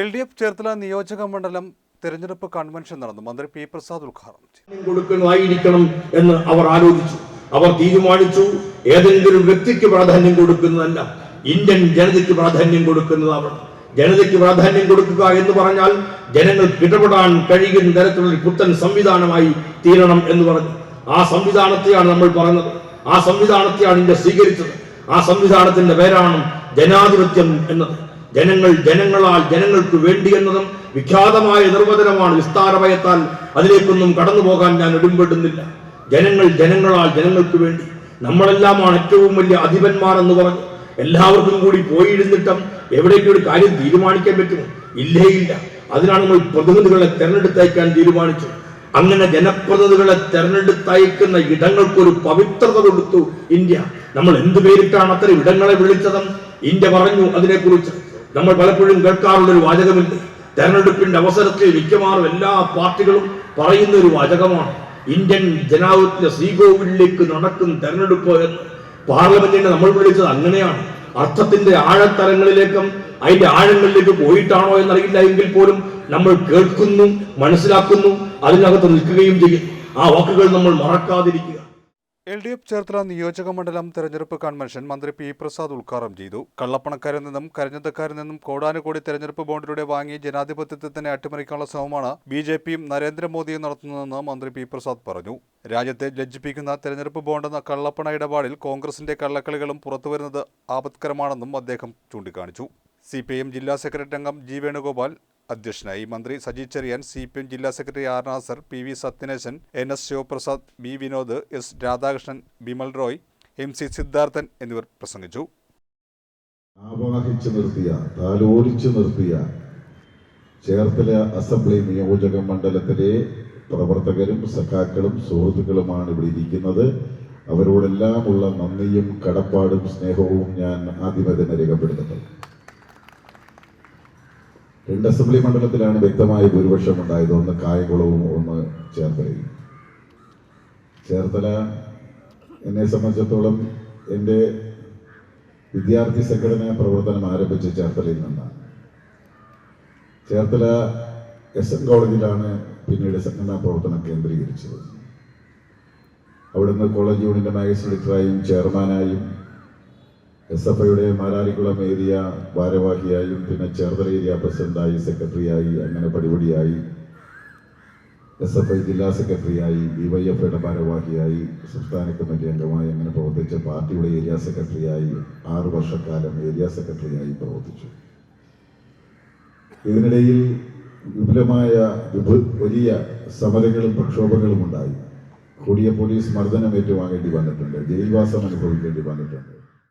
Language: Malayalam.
എൽ ഡി എഫ് ചേർത്തല നിയോജക മണ്ഡലം തെരഞ്ഞെടുപ്പ് കൺവെൻഷൻ നടന്നു. മന്ത്രി പി പ്രസാദ് ഉദ്ഘാടനം ചെയ്തു. പ്രാധാന്യം കൊടുക്കുന്നതായിരിക്കണം എന്ന് അവർ ആലോചിച്ചു. അവർ തീരുമാനിച്ചു ഏതെങ്കിലും വ്യക്തിക്ക് പ്രാധാന്യം കൊടുക്കുന്നതല്ല ഇന്ത്യൻ ജനതയ്ക്ക് പ്രാധാന്യം കൊടുക്കുന്നതാണ്. ജനതയ്ക്ക് പ്രാധാന്യം കൊടുക്കുക എന്ന് പറഞ്ഞാൽ ജനങ്ങൾക്ക് ഇടപെടാൻ കഴിയുന്ന തരത്തിലുള്ള പുത്തൻ സംവിധാനമായി തീരണം എന്ന് പറഞ്ഞു. ആ സംവിധാനത്തെയാണ് നമ്മൾ പറഞ്ഞത്. ആ സംവിധാനത്തെയാണ് ഇന്ത്യ സ്വീകരിച്ചത്. ആ സംവിധാനത്തിന്റെ പേരാണ് ജനാധിപത്യം എന്നത്. ജനങ്ങൾ ജനങ്ങളാൽ ജനങ്ങൾക്ക് വേണ്ടി എന്നതും വിഖ്യാതമായ നിർവചനമാണ് വിസ്താരഭയത്താൽ അതിലേക്കൊന്നും കടന്നു പോകാൻ ഞാൻ ഇടുമ്പെടുന്നില്ല ജനങ്ങൾ ജനങ്ങളാൽ ജനങ്ങൾക്ക് വേണ്ടി. നമ്മളെല്ലാമാണ് ഏറ്റവും വലിയ അധിപന്മാർ എന്ന് പറഞ്ഞു. എല്ലാവർക്കും കൂടി പോയിരുന്നിട്ടും എവിടേക്ക് ഒരു കാര്യം തീരുമാനിക്കാൻ പറ്റുമോ? ഇല്ലേ ഇല്ല അതിനാണ് നമ്മൾ പ്രതിനിധികളെ തെരഞ്ഞെടുത്തയക്കാൻ തീരുമാനിച്ചു. അങ്ങനെ ജനപ്രതിനിധികളെ തെരഞ്ഞെടുത്തയക്കുന്ന ഇടങ്ങൾക്കൊരു പവിത്രത കൊടുത്തു ഇന്ത്യ. നമ്മൾ എന്ത് പേരിട്ടാണ് അത്തരം ഇടങ്ങളെ വിളിച്ചതും? ഇന്ത്യ പറഞ്ഞു അതിനെക്കുറിച്ച്. നമ്മൾ പലപ്പോഴും കേൾക്കാറുള്ള ഒരു വാചകമില്ല തെരഞ്ഞെടുപ്പിന്റെ അവസരത്തിൽ മിക്കവാറും എല്ലാ പാർട്ടികളും പറയുന്ന ഒരു വാചകമാണ്. ഇന്ത്യൻ ജനാധിപത്യ ശ്രീകോവിലേക്ക് നടക്കും തെരഞ്ഞെടുപ്പ് എന്ന്. പാർലമെന്റിനെ നമ്മൾ വിളിച്ചത് അങ്ങനെയാണ്. അർത്ഥത്തിന്റെ ആഴത്തലങ്ങളിലേക്കും അതിന്റെ ആഴങ്ങളിലേക്ക് പോയിട്ടാണോ എന്നറിയില്ല എങ്കിൽ പോലും നമ്മൾ കേൾക്കുന്നു മനസ്സിലാക്കുന്നു അതിനകത്ത് നിൽക്കുകയും ചെയ്യും. ആ വാക്കുകൾ നമ്മൾ മറക്കാതിരിക്കുക. എൽ ഡി എഫ് ചേർത്തല നിയോജക മണ്ഡലം തെരഞ്ഞെടുപ്പ് കൺവെൻഷൻ മന്ത്രി പി പ്രസാദ് ഉദ്ഘാടനം ചെയ്തു. കള്ളപ്പണക്കാരിൽ നിന്നും കരഞ്ഞത്തക്കാരിൽ നിന്നും കോടാനുകോടി തെരഞ്ഞെടുപ്പ് ബോണ്ടിലൂടെ വാങ്ങി ജനാധിപത്യത്തെ തന്നെ അട്ടിമറിക്കാനുള്ള ശ്രമമാണ് ബി ജെ പിയും നരേന്ദ്രമോദിയും നടത്തുന്നതെന്ന് മന്ത്രി പി പ്രസാദ് പറഞ്ഞു. രാജ്യത്തെ ലജ്ജിപ്പിക്കുന്ന തെരഞ്ഞെടുപ്പ് ബോണ്ടെന്ന കള്ളപ്പണ ഇടപാടിൽ കോൺഗ്രസിന്റെ കള്ളക്കളികളും പുറത്തുവരുന്നത് ആപത്കരമാണെന്നും അദ്ദേഹം ചൂണ്ടിക്കാണിച്ചു. സി പി എം ജില്ലാ സെക്രട്ടറി അംഗം ജി വേണുഗോപാൽ അധ്യക്ഷനായി. മന്ത്രി Saji Cheriyan C P M ജില്ലാ secretary R Nasser P V Sathyanesan N S Shivaprasad B Vinod S Radhakrishnan Bimal Roy M C Siddharthan എന്നിവർ പ്രസംഗിച്ചു. നിർത്തിയ നിർത്തിയ ചേർത്തല അസംബ്ലി നിയോജക മണ്ഡലത്തിലെ പ്രവർത്തകരും സഖാക്കളും സുഹൃത്തുക്കളുമാണ് ഇവിടെ ഇരിക്കുന്നത്. അവരോടെല്ലാമുള്ള നന്ദിയും കടപ്പാടും സ്നേഹവും ഞാൻ ആദ്യമേ തന്നെ രേഖപ്പെടുത്തുന്നത് രണ്ട് അസംബ്ലി മണ്ഡലത്തിലാണ് വ്യക്തമായ ഭൂരിപക്ഷം ഉണ്ടായത് ഒന്ന് കായംകുളവും ഒന്ന് ചേർത്തലയും. ചേർത്തല എന്നെ സംബന്ധിച്ചിടത്തോളം എന്റെ വിദ്യാർത്ഥി സംഘടനാ പ്രവർത്തനം ആരംഭിച്ച ചേർത്തലയിൽ നിന്നാണ്. ചേർത്തല എസ് എൻ കോളേജിലാണ് പിന്നീട് സംഘടനാ പ്രവർത്തനം കേന്ദ്രീകരിച്ചത്. അവിടുന്ന് കോളേജ് യൂണിയന്റെ മാഗസിൻ എഡിറ്ററായും ചെയർമാനായും എസ് എഫ് ഐയുടെ മാരാരിക്കുളം ഏരിയ ഭാരവാഹിയായും പിന്നെ ചേർത്തല ഏരിയ പ്രസിഡന്റായി സെക്രട്ടറിയായി അങ്ങനെ പടിപടിയായി. എസ് എഫ് ഐ ജില്ലാ സെക്രട്ടറിയായി ഡി വൈ എഫ് ഐയുടെ ഭാരവാഹിയായി സംസ്ഥാന കമ്മിറ്റി അംഗമായി അങ്ങനെ പ്രവർത്തിച്ച പാർട്ടിയുടെ ഏരിയ സെക്രട്ടറിയായി ആറു വർഷക്കാലം ഏരിയ സെക്രട്ടറിയായി പ്രവർത്തിച്ചു. ഇതിനിടയിൽ വിപുലമായ വിപു- വലിയ സമരങ്ങളും പ്രക്ഷോഭങ്ങളും ഉണ്ടായി. കൂടിയ പോലീസ് മർദ്ദനം ഏറ്റുവാങ്ങേണ്ടി വന്നിട്ടുണ്ട്. ജയിൽവാസം അനുഭവിക്കേണ്ടി വന്നിട്ടുണ്ട്.